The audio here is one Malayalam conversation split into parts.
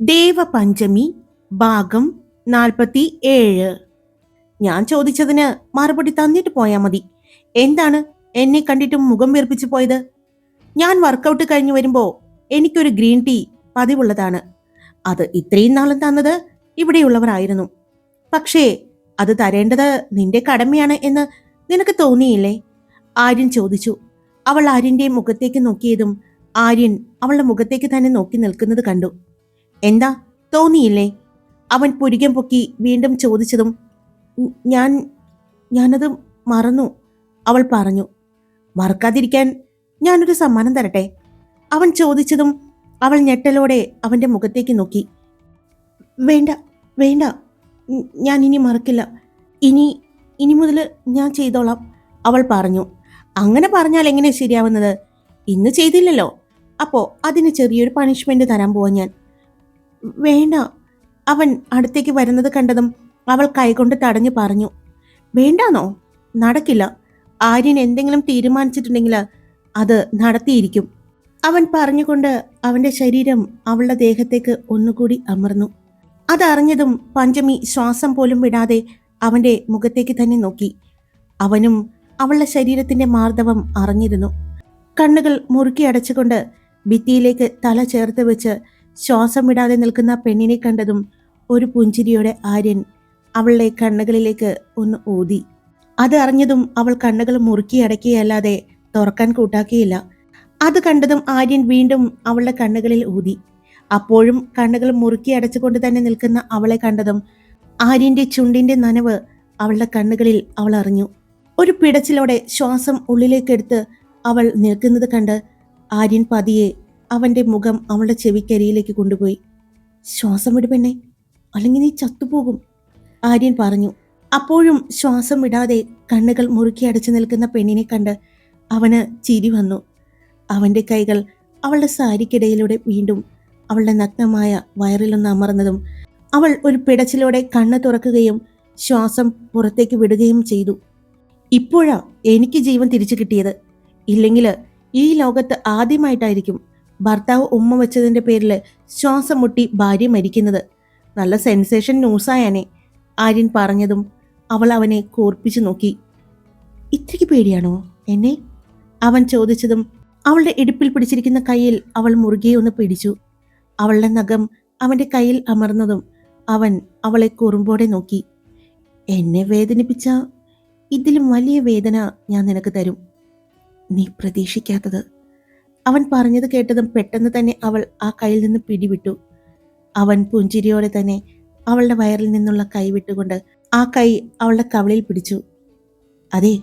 ദേവപഞ്ചമി ഭാഗം നാൽപ്പത്തി ഏഴ് ഞാൻ ചോദിച്ചതിന് മറുപടി തന്നിട്ട് പോയാൽ മതി. എന്താണ് എന്നെ കണ്ടിട്ടും മുഖം വീർപ്പിച്ചു പോയത്? ഞാൻ വർക്കൗട്ട് കഴിഞ്ഞു വരുമ്പോൾ എനിക്കൊരു ഗ്രീൻ ടീ പതിവുള്ളതാണ്. അത് ഇത്രയും നാളും തന്നത് ഇവിടെയുള്ളവരായിരുന്നു. പക്ഷേ അത് തരേണ്ടത് നിന്റെ കടമയാണ് എന്ന് നിനക്ക് തോന്നിയില്ലേ? ആര്യൻ ചോദിച്ചു. അവൾ ആര്യന്റെ മുഖത്തേക്ക് നോക്കിയതും ആര്യൻ അവളുടെ മുഖത്തേക്ക് തന്നെ നോക്കി നിൽക്കുന്നത് കണ്ടു. എന്താ? തോന്നിയില്ലേ? അവൻ പുരികം പൊക്കി വീണ്ടും ചോദിച്ചതും "ഉം, ഞാൻ ഞാനത് മറന്നു. അവൾ പറഞ്ഞു മറക്കാതിരിക്കാൻ ഞാനൊരു സമ്മാനം തരട്ടെ? അവൻ ചോദിച്ചതും അവൾ ഞെട്ടലോടെ അവന്റെ മുഖത്തേക്ക് നോക്കി. വേണ്ട വേണ്ട. ഞാൻ ഇനി മറക്കില്ല. ഇനി ഇനി മുതൽ ഞാൻ ചെയ്തോളാം. അവൾ പറഞ്ഞു അങ്ങനെ പറഞ്ഞാൽ എങ്ങനെ ശരിയാവുന്നത്? ഇന്ന് ചെയ്തില്ലല്ലോ. അപ്പോൾ അതിന് ചെറിയൊരു പണിഷ്മെന്റ് തരാൻ പോവാ ഞാൻ. വേണ്ട. അവൻ അടുത്തേക്ക് വരുന്നത് കണ്ടതും അവൾ കൈകൊണ്ട് തടഞ്ഞു പറഞ്ഞു. വേണ്ടാന്നോ? നടക്കില്ല. ആര്യൻ എന്തെങ്കിലും തീരുമാനിച്ചിട്ടുണ്ടെങ്കിൽ അത് നടത്തിയിരിക്കും. അവൻ പറഞ്ഞുകൊണ്ട് അവന്റെ ശരീരം അവളുടെ ദേഹത്തേക്ക് ഒന്നുകൂടി അമർന്നു. അതറിഞ്ഞതും പഞ്ചമി ശ്വാസം പോലും വിടാതെ അവന്റെ മുഖത്തേക്ക് തന്നെ നോക്കി. അവനും അവളുടെ ശരീരത്തിന്റെ മാർദ്ദവം അറിഞ്ഞിരുന്നു. കണ്ണുകൾ മുറുക്കി അടച്ചുകൊണ്ട് ഭിത്തിയിലേക്ക് തല ചേർത്ത് വെച്ച് ശ്വാസം വിടാതെ നിൽക്കുന്ന പെണ്ണിനെ കണ്ടതും ഒരു പുഞ്ചിരിയോടെ ആര്യൻ അവളുടെ കണ്ണുകളിലേക്ക് ഒന്ന് ഊതി. അത് അറിഞ്ഞതും അവൾ കണ്ണുകൾ മുറുക്കി അടക്കിയല്ലാതെ തുറക്കാൻ കൂട്ടാക്കിയില്ല. അത് കണ്ടതും ആര്യൻ വീണ്ടും അവളുടെ കണ്ണുകളിൽ ഊതി. അപ്പോഴും കണ്ണുകൾ മുറുക്കി അടച്ചുകൊണ്ട് തന്നെ നിൽക്കുന്ന അവളെ കണ്ടതും ആര്യന്റെ ചുണ്ടിന്റെ നനവ് അവളുടെ കണ്ണുകളിൽ അവൾ അറിഞ്ഞു. ഒരു പിടച്ചിലോടെ ശ്വാസം ഉള്ളിലേക്കെടുത്ത് അവൾ നിൽക്കുന്നത് കണ്ട് ആര്യൻ പതിയെ അവന്റെ മുഖം അവളുടെ ചെവിക്കരിയിലേക്ക് കൊണ്ടുപോയി. ശ്വാസം വിട് പെണ്ണെ അല്ലെങ്കിൽ നീ ചത്തുപോകും. ആര്യൻ പറഞ്ഞു അപ്പോഴും ശ്വാസം വിടാതെ കണ്ണുകൾ മുറുക്കി അടച്ചു നിൽക്കുന്ന പെണ്ണിനെ കണ്ട് അവന് ചിരി വന്നു. അവന്റെ കൈകൾ അവളുടെ സാരിക്കിടയിലൂടെ വീണ്ടും അവളുടെ നഗ്നമായ വയറിലൊന്ന് അമർന്നതും അവൾ ഒരു പിടച്ചിലൂടെ കണ്ണ് തുറക്കുകയും ശ്വാസം പുറത്തേക്ക് വിടുകയും ചെയ്തു. ഇപ്പോഴാ എനിക്ക് ജീവൻ തിരിച്ചു കിട്ടിയത്. ഇല്ലെങ്കിൽ ഈ ലോകത്ത് ആദ്യമായിട്ടായിരിക്കും ഭർത്താവ് ഉമ്മ വെച്ചതിന്റെ പേരിൽ ശ്വാസം മുട്ടി ഭാര്യ മരിക്കുന്നത്. നല്ല സെൻസേഷൻ ന്യൂസായാനെ ആര്യൻ പറഞ്ഞതും അവൾ അവനെ കോർപ്പിച്ചു നോക്കി. ഇത്രയ്ക്ക് പേടിയാണോ എന്നെ? അവൻ ചോദിച്ചതും അവളുടെ ഇടുപ്പിൽ പിടിച്ചിരിക്കുന്ന കയ്യിൽ അവൾ മുറുകെ ഒന്ന് പിടിച്ചു. അവളുടെ നഖം അവന്റെ കയ്യിൽ അമർന്നതും അവൻ അവളെ കുറുമ്പോടെ നോക്കി. എന്നെ വേദനിപ്പിച്ച ഇതിലും വലിയ വേദന ഞാൻ നിനക്ക് തരും. നീ പ്രതീക്ഷിക്കാത്തത് അവൻ പറഞ്ഞത് കേട്ടതും പെട്ടെന്ന് തന്നെ അവൾ ആ കയ്യിൽ നിന്ന് പിടിവിട്ടു. അവൻ പുഞ്ചിരിയോടെ തന്നെ അവളുടെ വയറിൽ നിന്നുള്ള കൈ വിട്ടുകൊണ്ട് ആ കൈ അവളുടെ കവളിൽ പിടിച്ചു. അതെ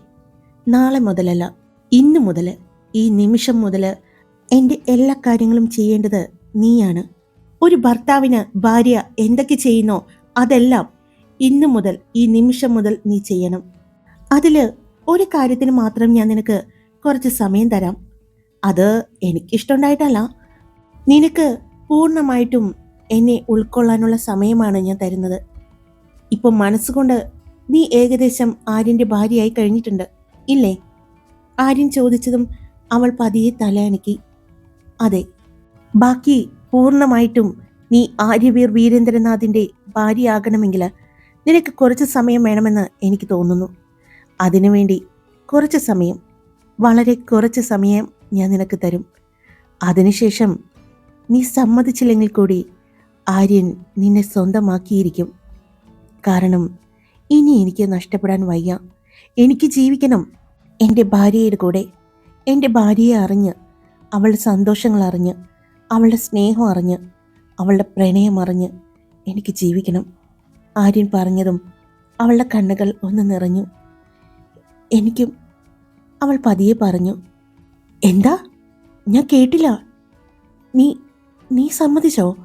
നാളെ മുതലല്ല ഇന്നു മുതൽ ഈ നിമിഷം മുതൽ എന്റെ എല്ലാ കാര്യങ്ങളും ചെയ്യേണ്ടത് നീയാണ്. ഒരു ഭർത്താവിന് ഭാര്യ എന്തൊക്കെ ചെയ്യുന്നോ അതെല്ലാം ഇന്നു മുതൽ ഈ നിമിഷം മുതൽ നീ ചെയ്യണം. അതിൽ ഒരു കാര്യത്തിന് മാത്രം ഞാൻ നിനക്ക് കുറച്ച് സമയം തരാം. അത് എനിക്കിഷ്ടമുണ്ടായിട്ടല്ല. നിനക്ക് പൂർണമായിട്ടും എന്നെ ഉൾക്കൊള്ളാനുള്ള സമയമാണ് ഞാൻ തരുന്നത്. ഇപ്പം മനസ്സുകൊണ്ട് നീ ഏകദേശം ആര്യന്റെ ഭാര്യയായി കഴിഞ്ഞിട്ടുണ്ട് ഇല്ലേ? ആര്യൻ ചോദിച്ചതും അവൾ പതിയെ തലയണക്കി അതെ ബാക്കി പൂർണമായിട്ടും നീ ആര്യവീർ വീരേന്ദ്രനാഥിന്റെ ഭാര്യയാകണമെങ്കിൽ നിനക്ക് കുറച്ച് സമയം വേണമെന്ന് എനിക്ക് തോന്നുന്നു. അതിനുവേണ്ടി കുറച്ച് സമയം വളരെ കുറച്ച് സമയം ഞാൻ നിനക്ക് തരും. അതിനുശേഷം നീ സമ്മതിച്ചില്ലെങ്കിൽ കൂടി ആര്യൻ നിന്നെ സ്വന്തമാക്കിയിരിക്കും. കാരണം ഇനി എനിക്ക് നഷ്ടപ്പെടാൻ വയ്യ. എനിക്ക് ജീവിക്കണം. എന്റെ ഭാര്യയുടെ കൂടെ. എന്റെ ഭാര്യയെ അറിഞ്ഞ് അവളുടെ സന്തോഷങ്ങൾ അറിഞ്ഞ് അവളുടെ സ്നേഹം അറിഞ്ഞ് അവളുടെ പ്രണയം അറിഞ്ഞ് എനിക്ക് ജീവിക്കണം. ആര്യൻ പറഞ്ഞതും അവളുടെ കണ്ണുകൾ ഒന്ന് നിറഞ്ഞു. എനിക്കും അവൾ പതിയെ പറഞ്ഞു എന്താ? ഞാൻ കേട്ടില്ല. നീ നീ സമ്മതിച്ചോ?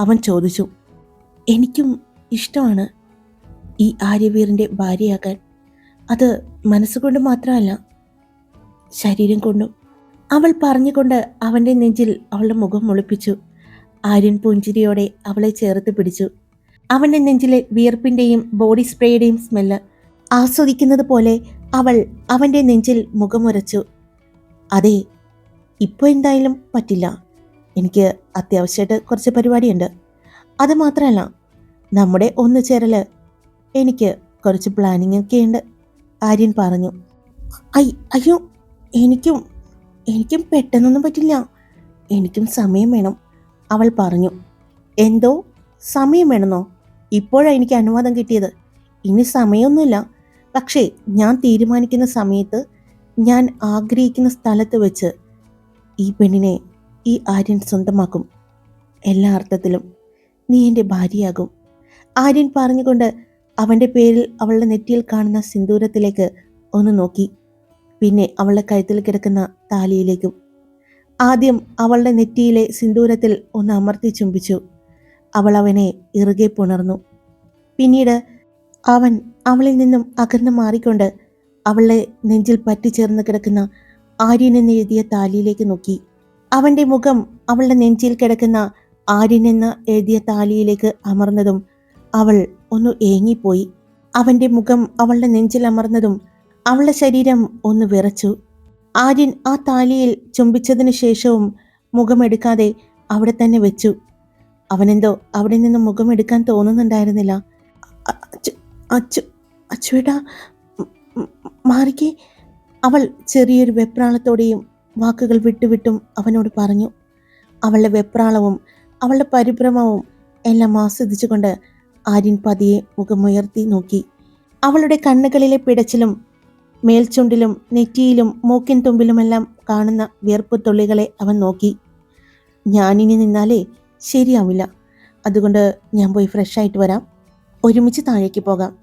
അവൻ ചോദിച്ചു എനിക്കും ഇഷ്ടമാണ് ഈ ആര്യവീറിന്റെ ഭാര്യയാകാൻ. അത് മനസ്സുകൊണ്ട് മാത്രമല്ല ശരീരം കൊണ്ടും. അവൾ പറഞ്ഞുകൊണ്ട് അവന്റെ നെഞ്ചിൽ അവളുടെ മുഖം മുളിപ്പിച്ചു. ആര്യൻ പുഞ്ചിരിയോടെ അവളെ ചേർത്ത് പിടിച്ചു. അവന്റെ നെഞ്ചിലെ വിയർപ്പിന്റെയും ബോഡി സ്പ്രേയുടെയും സ്മെല്ല് ആസ്വദിക്കുന്നത് പോലെ അവൾ അവന്റെ നെഞ്ചിൽ മുഖമുരച്ചു. അതെ ഇപ്പോൾ എന്തായാലും പറ്റില്ല. എനിക്ക് അത്യാവശ്യമായിട്ട് കുറച്ച് പരിപാടിയുണ്ട്. അത് മാത്രമല്ല നമ്മുടെ ഒന്നു ചേരൽ എനിക്ക് കുറച്ച് പ്ലാനിങ് ഒക്കെ ഉണ്ട് ആര്യൻ പറഞ്ഞു. ഐ അയ്യോ എനിക്കും എനിക്കും പെട്ടെന്നൊന്നും പറ്റില്ല. എനിക്കും സമയം വേണം അവൾ പറഞ്ഞു. എന്തോ? സമയം വേണമെന്നോ? ഇപ്പോഴാണ് എനിക്ക് അനുവാദം കിട്ടിയത്. ഇനി സമയമൊന്നുമില്ല. പക്ഷേ ഞാൻ തീരുമാനിക്കുന്ന സമയത്ത് ഞാൻ ആഗ്രഹിക്കുന്ന സ്ഥലത്ത് വെച്ച് ഈ പെണ്ണിനെ ഈ ആര്യൻ സ്വന്തമാക്കും. എല്ലാ അർത്ഥത്തിലും നീ എന്റെ ഭാര്യയാകും. ആര്യൻ പറഞ്ഞുകൊണ്ട് അവന്റെ പേരിൽ അവളുടെ നെറ്റിയിൽ കാണുന്ന സിന്ദൂരത്തിലേക്ക് ഒന്ന് നോക്കി. പിന്നെ അവളുടെ കഴുത്തിൽ കിടക്കുന്ന താലിയിലേക്കും. ആദ്യം അവളുടെ നെറ്റിയിലെ സിന്ദൂരത്തിൽ ഒന്ന് അമർത്തി ചുംബിച്ചു. അവൾ അവനെ ഇറുകെ പുണർന്നു. പിന്നീട് അവൻ അവളിൽ നിന്നും അകന്നു മാറിക്കൊണ്ട് അവളെ നെഞ്ചിൽ പറ്റിച്ചേർന്ന് കിടക്കുന്ന ആര്യൻ എന്ന് എഴുതിയ താലിയിലേക്ക് നോക്കി. അവന്റെ മുഖം അവളുടെ നെഞ്ചിൽ കിടക്കുന്ന ആര്യൻ എന്ന് എഴുതിയ താലിയിലേക്ക് അമർന്നതും അവൾ ഒന്ന് ഏങ്ങിപ്പോയി. അവന്റെ മുഖം അവളുടെ നെഞ്ചിൽ അമർന്നതും അവളുടെ ശരീരം ഒന്ന് വിറച്ചു. ആര്യൻ ആ താലിയിൽ ചുംബിച്ചതിന് ശേഷവും മുഖമെടുക്കാതെ അവിടെ തന്നെ വെച്ചു. അവനെന്തോ അവിടെ നിന്ന് മുഖമെടുക്കാൻ തോന്നുന്നുണ്ടായിരുന്നില്ല. അച്ചു. അച്ചുവേട്ടാ മാറിക്കെ. അവൾ ചെറിയൊരു വെപ്രാളത്തോടെയും വാക്കുകൾ വിട്ടുവിട്ടും അവനോട് പറഞ്ഞു. അവളുടെ വെപ്രാളവും അവളുടെ പരിഭ്രമവും എല്ലാം ആസ്വദിച്ചുകൊണ്ട് ആര്യൻ പതിയെ മുഖമുയർത്തി നോക്കി. അവളുടെ കണ്ണുകളിലെ പിടച്ചിലും മേൽച്ചുണ്ടിലും നെറ്റിയിലും മൂക്കിൻ തുമ്പിലുമെല്ലാം കാണുന്ന വിയർപ്പ് തുള്ളികളെ അവൻ നോക്കി. ഞാനിനി നിന്നാലേ ശരിയാവില്ല. അതുകൊണ്ട് ഞാൻ പോയി ഫ്രഷായിട്ട് വരാം. ഒരുമിച്ച് താഴേക്ക് പോകാം?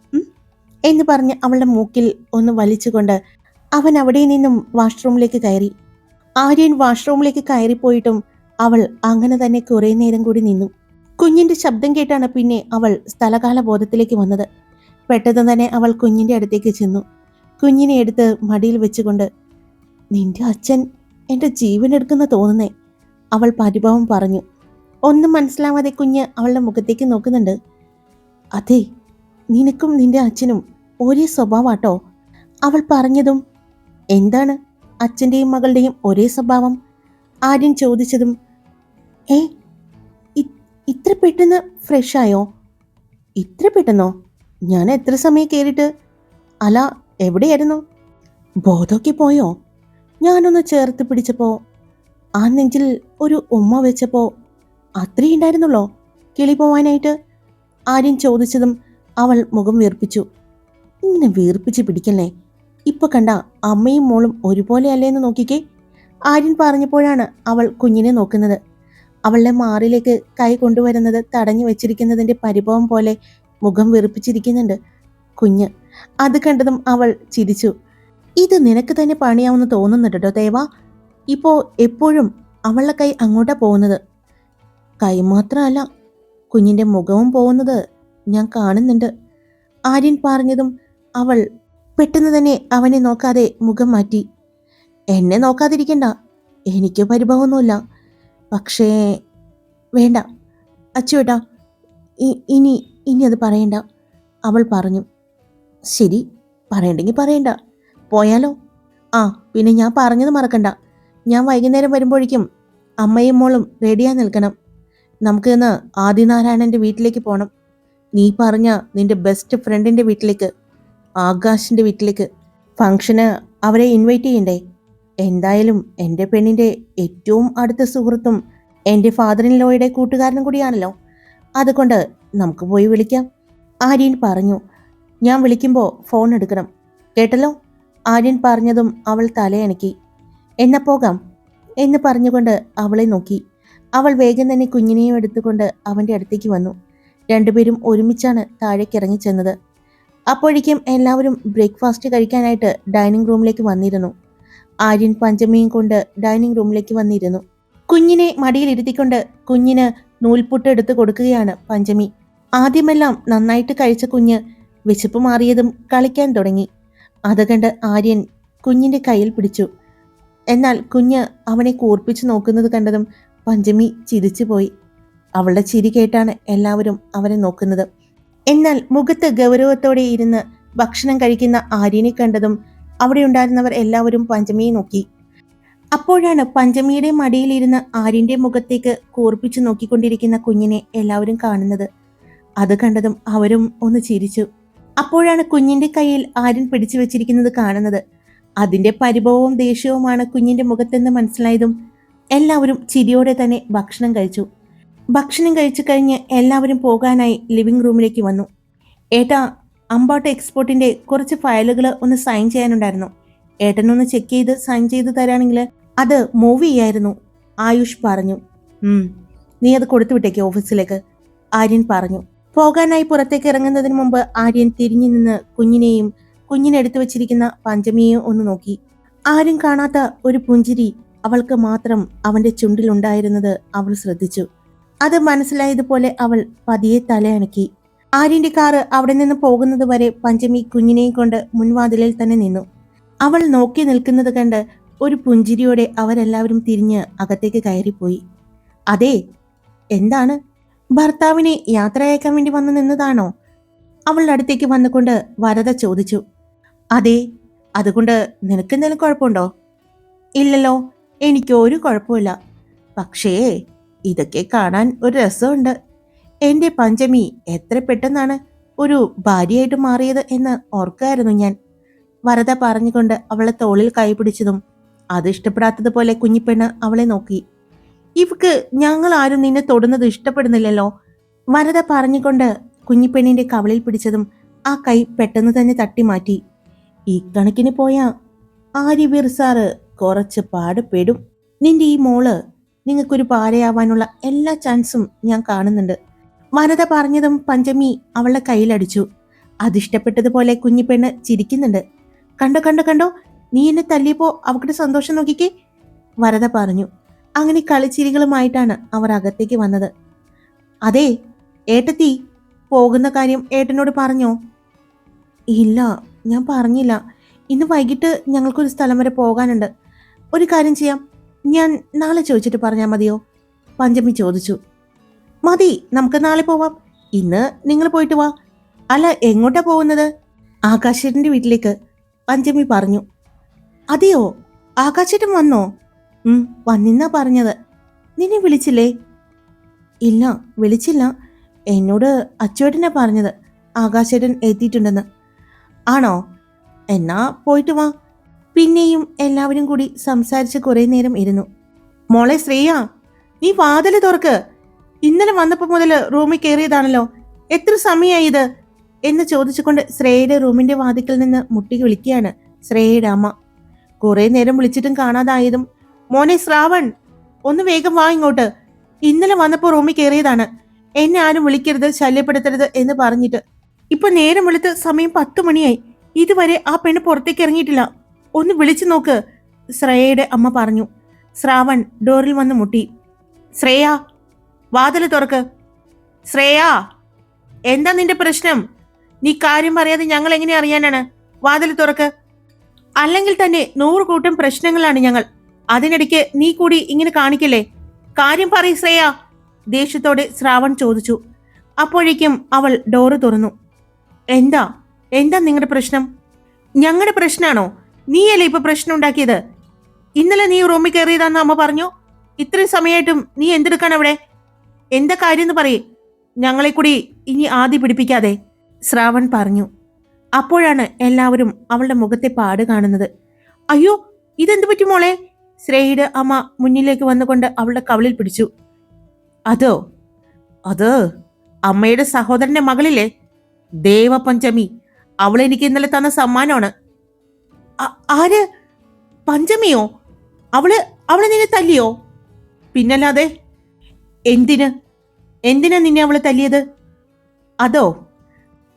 എന്ന് പറഞ്ഞ് അവളുടെ മൂക്കിൽ ഒന്ന് വലിച്ചുകൊണ്ട് അവൻ അവിടെ നിന്നും വാഷ്റൂമിലേക്ക് കയറി. ആര്യൻ വാഷ്റൂമിലേക്ക് കയറിപ്പോയിട്ടും അവൾ അങ്ങനെ തന്നെ കുറേ നേരം കൂടി നിന്നു. കുഞ്ഞിന്റെ ശബ്ദം കേട്ടാണ് പിന്നെ അവൾ സ്ഥലകാല ബോധത്തിലേക്ക് വന്നത്. പെട്ടെന്ന് തന്നെ അവൾ കുഞ്ഞിന്റെ അടുത്തേക്ക് ചെന്നു. കുഞ്ഞിനെ എടുത്ത് മടിയിൽ വെച്ചുകൊണ്ട് നിന്റെ അച്ഛൻ എന്റെ ജീവൻ എടുക്കുന്ന തോന്നുന്നേ അവൾ പരിഭവം പറഞ്ഞു. ഒന്നും മനസ്സിലാവാതെ കുഞ്ഞ് അവളുടെ മുഖത്തേക്ക് നോക്കുന്നുണ്ട്. അതെ നിനക്കും നിന്റെ അച്ഛനും ഒരേ സ്വഭാവാട്ടോ? അവൾ പറഞ്ഞതും എന്താണ് അച്ഛന്റെയും മകളുടെയും ഒരേ സ്വഭാവം? ആര്യൻ ചോദിച്ചതും ഏ ഇത്ര പെട്ടെന്ന് ഫ്രഷായോ ഇത്ര പെട്ടെന്നോ? ഞാൻ എത്ര സമയം കയറിയിട്ട്? അല എവിടെയായിരുന്നു? ബോധമൊക്കെ പോയോ? ഞാനൊന്ന് ചേർത്ത് പിടിച്ചപ്പോ ആ നെഞ്ചിൽ ഒരു ഉമ്മ വെച്ചപ്പോൾ അത്രയും ഉണ്ടായിരുന്നുള്ളോ? കിളി പോവാനായിട്ട് ആര്യൻ ചോദിച്ചതും അവൾ മുഖം വീർപ്പിച്ചു. ഇങ്ങനെ വീർപ്പിച്ച് പിടിക്കല്ലേ? ഇപ്പൊ കണ്ട അമ്മയും മോളും ഒരുപോലെ അല്ലേന്ന് നോക്കിക്കേ. ആര്യൻ പറഞ്ഞപ്പോഴാണ് അവൾ കുഞ്ഞിനെ നോക്കുന്നത്. അവളുടെ മാറിലേക്ക് കൈ കൊണ്ടുവരുന്നത് തടഞ്ഞു വെച്ചിരിക്കുന്നതിന്റെ പരിഭവം പോലെ മുഖം വീർപ്പിച്ചിരിക്കുന്നുണ്ട് കുഞ്ഞ്. അത് കണ്ടതും അവൾ ചിരിച്ചു. ഇത് നിനക്ക് തന്നെ പണിയാവുന്ന തോന്നുന്നുണ്ട് ദേവ. ഇപ്പോൾ എപ്പോഴും അവളുടെ കൈ അങ്ങോട്ടാണ് പോകുന്നത്. കൈ മാത്രമല്ല കുഞ്ഞിന്റെ മുഖവും പോകുന്നത് ഞാൻ കാണുന്നുണ്ട്. ആര്യൻ പറഞ്ഞതും അവൾ പെട്ടെന്ന് തന്നെ അവനെ നോക്കാതെ മുഖം മാറ്റി. എന്നെ നോക്കാതിരിക്കണ്ട. എനിക്ക് പരിഭവമൊന്നുമില്ല. പക്ഷേ വേണ്ട. അച്ചുവേട്ടാ ഇനി ഇനി അത് പറയണ്ട. അവൾ പറഞ്ഞു. ശരി പറയണ്ടെങ്കിൽ പറയണ്ട. പോയാലോ? ആ പിന്നെ ഞാൻ പറഞ്ഞത് മറക്കണ്ട. ഞാൻ വൈകുന്നേരം വരുമ്പോഴേക്കും അമ്മയും മോളും റെഡിയായി നിൽക്കണം. നമുക്കിന്ന് ആദിനാരായണന്റെ വീട്ടിലേക്ക് പോകണം നീ പറഞ്ഞ നിന്റെ ബെസ്റ്റ് ഫ്രണ്ടിന്റെ വീട്ടിലേക്ക് ആകാശിന്റെ വീട്ടിലേക്ക് ഫംഗ്ഷന് അവരെ ഇൻവൈറ്റ് ചെയ്യണ്ടേ? എന്തായാലും എന്റെ പെണ്ണിന്റെ ഏറ്റവും അടുത്ത സുഹൃത്തും എന്റെ ഫാദറിൻ ലോയുടെ കൂട്ടുകാരനും കൂടിയാണല്ലോ. അതുകൊണ്ട് നമുക്ക് പോയി വിളിക്കാം. ആര്യൻ പറഞ്ഞു ഞാൻ വിളിക്കുമ്പോൾ ഫോൺ എടുക്കണം. കേട്ടല്ലോ? ആര്യൻ പറഞ്ഞതും അവൾ തലയണക്കി എന്നാ പോകാം എന്ന് പറഞ്ഞുകൊണ്ട് അവളെ നോക്കി. അവൾ വേഗം തന്നെ കുഞ്ഞിനെയും എടുത്തുകൊണ്ട് അവന്റെ അടുത്തേക്ക് വന്നു. രണ്ടുപേരും ഒരുമിച്ചാണ് താഴേക്ക് ഇറങ്ങി ചെന്നത്. അപ്പോഴേക്കും എല്ലാവരും ബ്രേക്ക്ഫാസ്റ്റ് കഴിക്കാനായിട്ട് ഡൈനിങ് റൂമിലേക്ക് വന്നിരുന്നു. ആര്യൻ പഞ്ചമിയും കൊണ്ട് ഡൈനിങ് റൂമിലേക്ക് വന്നിരുന്നു. കുഞ്ഞിനെ മടിയിൽ ഇരുത്തിക്കൊണ്ട് കുഞ്ഞിന് നൂൽപുട്ട് എടുത്ത് കൊടുക്കുകയാണ് പഞ്ചമി. ആദ്യമെല്ലാം നന്നായിട്ട് കഴിച്ച കുഞ്ഞ് വിശപ്പ് മാറിയതും കളിക്കാൻ തുടങ്ങി. അത് കണ്ട് ആര്യൻ കുഞ്ഞിന്റെ കയ്യിൽ പിടിച്ചു. എന്നാൽ കുഞ്ഞ് അവനെ കൂർപ്പിച്ചു നോക്കുന്നത് കണ്ടതും പഞ്ചമി ചിരിച്ചുപോയി. അവളുടെ ചിരി കേട്ടാണ് എല്ലാവരും അവനെ നോക്കുന്നത്. എന്നാൽ മുഖത്ത് ഗൗരവത്തോടെ ഇരുന്ന് ഭക്ഷണം കഴിക്കുന്ന ആര്യനെ കണ്ടതും അവിടെ ഉണ്ടായിരുന്നവർ എല്ലാവരും പഞ്ചമിയെ നോക്കി. അപ്പോഴാണ് പഞ്ചമിയുടെ മടിയിലിരുന്ന് ആര്യന്റെ മുഖത്തേക്ക് കൂർപ്പിച്ചു നോക്കിക്കൊണ്ടിരിക്കുന്ന കുഞ്ഞിനെ എല്ലാവരും കാണുന്നത്. അത് കണ്ടതും അവരും ഒന്ന് ചിരിച്ചു. അപ്പോഴാണ് കുഞ്ഞിന്റെ കയ്യിൽ ആര്യൻ പിടിച്ചു വെച്ചിരിക്കുന്നത് കാണുന്നത്. അതിന്റെ പരിഭവവും ദേഷ്യവുമാണ് കുഞ്ഞിന്റെ മുഖത്തെന്ന് മനസ്സിലായതും എല്ലാവരും ചിരിയോടെ തന്നെ ഭക്ഷണം കഴിച്ചു. ഭക്ഷണം കഴിച്ചു കഴിഞ്ഞ് എല്ലാവരും പോകാനായി ലിവിംഗ് റൂമിലേക്ക് വന്നു. ഏട്ടാ അമ്പാട്ട് എക്സ്പോർട്ടിന്റെ കുറച്ച് ഫയലുകൾ ഒന്ന് സൈൻ ചെയ്യാനുണ്ടായിരുന്നു. ഏട്ടനൊന്ന് ചെക്ക് ചെയ്ത് സൈൻ ചെയ്ത് തരാണെങ്കിൽ അത് മൂവ് ചെയ്യായിരുന്നു ആയുഷ് പറഞ്ഞു. നീ അത് കൊടുത്തു വിട്ടേക്ക് ഓഫീസിലേക്ക് ആര്യൻ പറഞ്ഞു. പോകാനായി പുറത്തേക്ക് ഇറങ്ങുന്നതിന് മുമ്പ് ആര്യൻ തിരിഞ്ഞു നിന്ന് കുഞ്ഞിനെയും കുഞ്ഞിനെടുത്തു വെച്ചിരിക്കുന്ന പഞ്ചമിയെയും ഒന്ന് നോക്കി. ആരും കാണാത്ത ഒരു പുഞ്ചിരി അവൾക്ക് മാത്രം അവന്റെ ചുണ്ടിലുണ്ടായിരുന്നത് അവൾ ശ്രദ്ധിച്ചു. അത് മനസ്സിലായതുപോലെ അവൾ പതിയെ തലയണക്കി. ആര്യന്റെ കാറ് അവിടെ നിന്ന് പോകുന്നത് വരെ പഞ്ചമി കുഞ്ഞിനെയും കൊണ്ട് മുൻവാതിലിൽ തന്നെ നിന്നു. അവൾ നോക്കി നിൽക്കുന്നത് കണ്ട് ഒരു പുഞ്ചിരിയോടെ അവരെല്ലാവരും തിരിഞ്ഞ് അകത്തേക്ക് കയറിപ്പോയി. അതെ എന്താണ്? ഭർത്താവിനെ യാത്ര അയക്കാൻ വേണ്ടി വന്നു നിന്നതാണോ? അവളുടെ അടുത്തേക്ക് വന്നുകൊണ്ട് വരത ചോദിച്ചു. അതെ അതുകൊണ്ട് നിനക്ക് എന്തെങ്കിലും കുഴപ്പമുണ്ടോ? ഇല്ലല്ലോ എനിക്കൊരു കുഴപ്പമില്ല പക്ഷേ ഇതൊക്കെ കാണാൻ ഒരു രസമുണ്ട്. എന്റെ പഞ്ചമി എത്ര പെട്ടെന്നാണ് ഒരു ഭാര്യയായിട്ട് മാറിയത് എന്ന് ഓർക്കായിരുന്നു ഞാൻ. വരദ പറഞ്ഞുകൊണ്ട് അവളെ തോളിൽ കൈപിടിച്ചതും അത് ഇഷ്ടപ്പെടാത്തതുപോലെ കുഞ്ഞിപ്പെണ്ണ് അവളെ നോക്കി. ഇവക്ക് ഞങ്ങൾ ആരും നിന്നെ തൊടുന്നത് ഇഷ്ടപ്പെടുന്നില്ലല്ലോ. വരദ പറഞ്ഞുകൊണ്ട് കുഞ്ഞിപ്പെണ്ണിന്റെ കവളിൽ പിടിച്ചതും ആ കൈ പെട്ടെന്ന് തന്നെ തട്ടി മാറ്റി. ഈ കണക്കിന് പോയാ ആര്യവീർ സാറ് കുറച്ച് പാടുപെടും. നിന്റെ ഈ മോൾ നിങ്ങൾക്കൊരു പാരയാവാനുള്ള എല്ലാ ചാൻസും ഞാൻ കാണുന്നുണ്ട്. വനത പറഞ്ഞതും പഞ്ചമി അവളുടെ കയ്യിലടിച്ചു. അതിഷ്ടപ്പെട്ടതുപോലെ കുഞ്ഞിപ്പെണ്ണ് ചിരിക്കുന്നുണ്ട്. കണ്ടോ കണ്ടോ കണ്ടോ? നീ എന്നെ തല്ലിയപ്പോ അവരുടെ സന്തോഷം നോക്കിക്കേ. വരത പറഞ്ഞു. അങ്ങനെ കളിച്ചിരികളുമായിട്ടാണ് അവർ അകത്തേക്ക് വന്നത്. അതെ ഏട്ടത്തി പോകുന്ന കാര്യം ഏട്ടനോട് പറഞ്ഞോ? ഇല്ല ഞാൻ പറഞ്ഞില്ല. ഇന്ന് വൈകിട്ട് ഞങ്ങൾക്കൊരു സ്ഥലം വരെ പോകാനുണ്ട്. ഒരു കാര്യം ചെയ്യാം. ഞാൻ നാളെ ചോദിച്ചിട്ട് പറഞ്ഞാൽ മതിയോ? പഞ്ചമി ചോദിച്ചു. മതി നമുക്ക് നാളെ പോവാം. ഇന്ന് നിങ്ങൾ പോയിട്ട് വാ. അല്ല എങ്ങോട്ടാ പോകുന്നത്? ആകാശേട്ടന്റെ വീട്ടിലേക്ക്. പഞ്ചമി പറഞ്ഞു. അതെയോ? ആകാശേട്ടൻ വന്നോ? വന്നിന്നാ പറഞ്ഞത്. നിന്നെ വിളിച്ചില്ലേ? ഇല്ല വിളിച്ചില്ല. എന്നോട് അച്ചുവേട്ടനാ പറഞ്ഞത്. ആകാശേട്ടൻ എത്തിയിട്ടുണ്ടെന്ന്. ആണോ? എന്നാ പോയിട്ട് വാ. പിന്നെയും എല്ലാവരും കൂടി സംസാരിച്ച് കുറേ നേരം ഇരുന്നു. മോളെ ശ്രേയ നീ വാതിൽ തുറക്ക്. ഇന്നലെ വന്നപ്പോൾ മുതൽ റൂമിൽ കയറിയതാണല്ലോ എത്ര സമയമായി ഇത്? എന്ന് ചോദിച്ചുകൊണ്ട് ശ്രേയയുടെ റൂമിന്റെ വാതിക്കൽ നിന്ന് മുട്ടി വിളിക്കുകയാണ് ശ്രേയയുടെ അമ്മ. കുറേ നേരം വിളിച്ചിട്ടും കാണാതായതും മോനെ ശ്രാവൺ ഒന്ന് വേഗം വാ ഇങ്ങോട്ട്. ഇന്നലെ വന്നപ്പോൾ റൂമിൽ കയറിയതാണ് എന്നെ ആരും വിളിക്കരുത് ശല്യപ്പെടുത്തരുത് എന്ന് പറഞ്ഞിട്ട്. ഇപ്പൊ നേരം വെളുത്ത് സമയം പത്ത് മണിയായി. ഇതുവരെ ആ പെണ്ണ് പുറത്തേക്ക് ഇറങ്ങിയിട്ടില്ല. ഒന്ന് വിളിച്ചു നോക്ക് ശ്രേയയുടെ അമ്മ പറഞ്ഞു. ശ്രാവൺ ഡോറിൽ വന്ന് മുട്ടി. ശ്രേയ വാതിൽ തുറക്ക്. ശ്രേയ എന്താ നിന്റെ പ്രശ്നം? നീ കാര്യം പറയാതെ ഞങ്ങൾ എങ്ങനെ അറിയാനാണ്? വാതിൽ തുറക്ക്. അല്ലെങ്കിൽ തന്നെ നൂറ് കൂട്ടം പ്രശ്നങ്ങളാണ് ഞങ്ങൾ. അതിനിടയ്ക്ക് നീ കൂടി ഇങ്ങനെ കാണിക്കല്ലേ? കാര്യം പറയ് ശ്രേയ. ദേഷ്യത്തോടെ ശ്രാവൺ ചോദിച്ചു. അപ്പോഴേക്കും അവൾ ഡോറ് തുറന്നു. എന്താ? എന്താ നിങ്ങളുടെ പ്രശ്നം? ഞങ്ങളുടെ പ്രശ്നമാണോ നീയല്ലേ ഇപ്പൊ പ്രശ്നം ഉണ്ടാക്കിയത് ഇന്നലെ നീ റൂമിൽ കയറിയതാന്ന് അമ്മ പറഞ്ഞു. ഇത്രയും സമയമായിട്ടും നീ എന്തെടുക്കാൻ അവിടെ? എന്താ കാര്യം എന്ന് പറയേ. ഞങ്ങളെ കൂടി ഇനി ആദ്യ പിടിപ്പിക്കാതെ. ശ്രാവൺ പറഞ്ഞു. അപ്പോഴാണ് എല്ലാവരും അവളുടെ മുഖത്തെ പാട് കാണുന്നത്. അയ്യോ ഇതെന്ത് പറ്റി മോളെ? ശ്രേയുടെ അമ്മ മുന്നിലേക്ക് വന്നുകൊണ്ട് അവളുടെ കവളിൽ പിടിച്ചു. അതോ? അത് അമ്മയുടെ സഹോദരന്റെ മകളില്ലേ? ദേവപഞ്ചമി. അവൾ എനിക്ക് ഇന്നലെ തന്ന സമ്മാനമാണ്. ആര്? പഞ്ചമിയോ? അവൾ അവളെ നിന്നെ തല്ലിയോ? പിന്നല്ലാതെ എന്തിന്? എന്തിനാ നിന്നെ അവൾ തല്ലിയത്? അതോ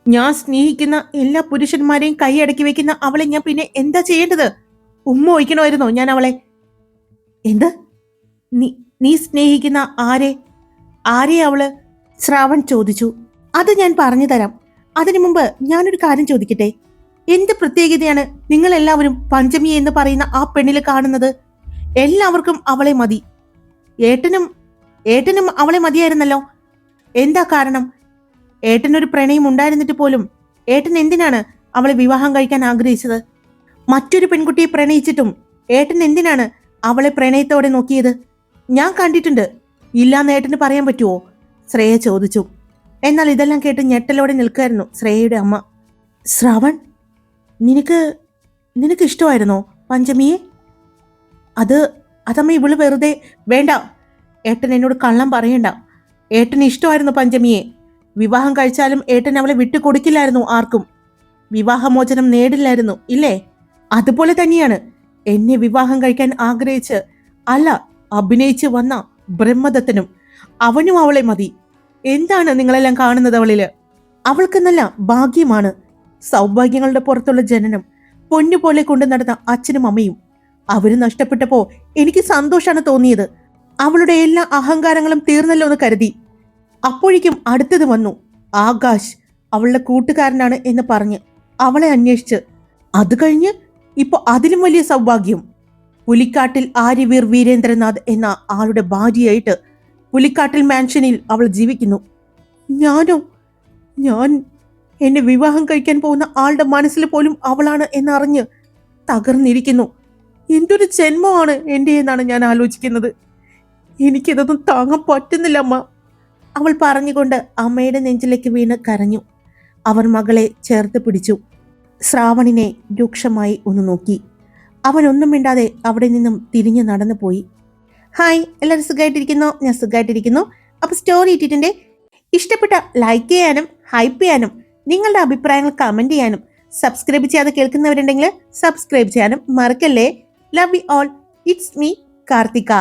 ഞാൻ സ്നേഹിക്കുന്ന എല്ലാ പുരുഷന്മാരെയും കൈയടക്കി വെക്കുന്ന അവളെ ഞാൻ പിന്നെ എന്താ ചെയ്യേണ്ടത്? ഉമ്മ ഒഴിക്കണമായിരുന്നോ ഞാൻ അവളെ? എന്ത്? നീ നീ സ്നേഹിക്കുന്ന ആരെ? ആരെ അവൾ? ശ്രാവൺ ചോദിച്ചു. അത് ഞാൻ പറഞ്ഞു തരാം. അതിനു മുമ്പ് ഞാനൊരു കാര്യം ചോദിക്കട്ടെ? എന്ത് പ്രത്യേകതയാണ് നിങ്ങൾ എല്ലാവരും പഞ്ചമി എന്ന് പറയുന്ന ആ പെണ്ണിൽ കാണുന്നത്? എല്ലാവർക്കും അവളെ മതി. ഏട്ടനും ഏട്ടനും അവളെ മതിയായിരുന്നല്ലോ. എന്താ കാരണം? ഏട്ടനൊരു പ്രണയം ഉണ്ടായിരുന്നിട്ട് പോലും ഏട്ടൻ എന്തിനാണ് അവളെ വിവാഹം കഴിക്കാൻ ആഗ്രഹിച്ചത്? മറ്റൊരു പെൺകുട്ടിയെ പ്രണയിച്ചിട്ടും ഏട്ടൻ എന്തിനാണ് അവളെ പ്രണയത്തോടെ നോക്കിയത്? ഞാൻ കണ്ടിട്ടുണ്ട്. ഇല്ലാന്ന് ഏട്ടന് പറയാൻ പറ്റുമോ ശ്രേയ ചോദിച്ചു. എന്നാൽ ഇതെല്ലാം കേട്ട് ഞെട്ടലോടെ നിൽക്കായിരുന്നു ശ്രേയയുടെ അമ്മ. ശ്രാവൺ നിനക്ക് നിനക്ക് ഇഷ്ടമായിരുന്നോ പഞ്ചമിയെ? അത് അതമ്മ ഇവൾ വെറുതെ വേണ്ട. ഏട്ടൻ എന്നോട് കള്ളം പറയണ്ട. ഏട്ടന് ഇഷ്ടമായിരുന്നു പഞ്ചമിയെ. വിവാഹം കഴിച്ചാലും ഏട്ടൻ അവളെ വിട്ടു കൊടുക്കില്ലായിരുന്നു ആർക്കും. വിവാഹമോചനം നേടില്ലായിരുന്നു ഇല്ലേ? അതുപോലെ തന്നെയാണ്. എന്നെ വിവാഹം കഴിക്കാൻ ആഗ്രഹിച്ച് അല്ല അഭിനയിച്ച് വന്ന ബ്രഹ്മദത്തനും അവനും അവളെ മതി. എന്താണ് നിങ്ങളെല്ലാം കാണുന്നത് അവളിൽ? അവൾക്ക് നല്ല ഭാഗ്യമാണ്. സൗഭാഗ്യങ്ങളുടെ പുറത്തുള്ള ജനനം പൊന്നുപോലെ കൊണ്ടു നടന്ന അച്ഛനും അമ്മയും. അവർ നഷ്ടപ്പെട്ടപ്പോ എനിക്ക് സന്തോഷമാണ് തോന്നിയത്. അവളുടെ എല്ലാ അഹങ്കാരങ്ങളും തീർന്നല്ലോ എന്ന് കരുതി. അപ്പോഴേക്കും അടുത്തത് വന്നു. ആകാശ് അവളുടെ കൂട്ടുകാരനാണ് എന്ന് പറഞ്ഞ് അവളെ അന്വേഷിച്ച്. അത് കഴിഞ്ഞ് ഇപ്പോൾ അതിലും വലിയ സൗഭാഗ്യം. പുലിക്കാട്ടിൽ ആര്യവീർ വീരേന്ദ്രനാഥ് എന്ന ആളുടെ ഭാര്യയായിട്ട് പുലിക്കാട്ടിൽ മാൻഷനിൽ അവൾ ജീവിക്കുന്നു. ഞാനോ? ഞാൻ എന്നെ വിവാഹം കഴിക്കാൻ പോകുന്ന ആളുടെ മനസ്സിൽ പോലും അവളാണ് എന്നറിഞ്ഞ് തകർന്നിരിക്കുന്നു. എന്തൊരു ജന്മമാണ് എന്റെ എന്നാണ് ഞാൻ ആലോചിക്കുന്നത്. എനിക്കിതൊന്നും താങ്ങാൻ പറ്റുന്നില്ല അമ്മ അവൾ പറഞ്ഞുകൊണ്ട് അമ്മയുടെ നെഞ്ചിലേക്ക് വീണ് കരഞ്ഞു. അവർ മകളെ ചേർത്ത് പിടിച്ചു. ശ്രാവണിനെ രൂക്ഷമായി ഒന്ന് നോക്കി. അവനൊന്നും മിണ്ടാതെ അവിടെ നിന്നും തിരിഞ്ഞു നടന്നു പോയി. ഹായ് എല്ലാവരും സുഖമായിട്ടിരിക്കുന്നു? ഞാൻ സുഖമായിട്ടിരിക്കുന്നു. അപ്പോൾ സ്റ്റോറി ഇട്ടിട്ടുണ്ട്. ഇഷ്ടപ്പെട്ട ലൈക്ക് ചെയ്യാനും ഹൈപ്പ് ചെയ്യാനും നിങ്ങളുടെ അഭിപ്രായങ്ങൾ കമന്റ് ചെയ്യാനും സബ്സ്ക്രൈബ് ചെയ്യാതെ കേൾക്കുന്നവരുണ്ടെങ്കിൽ സബ്സ്ക്രൈബ് ചെയ്യാനും മറക്കല്ലേ. Love you all it's me Karthika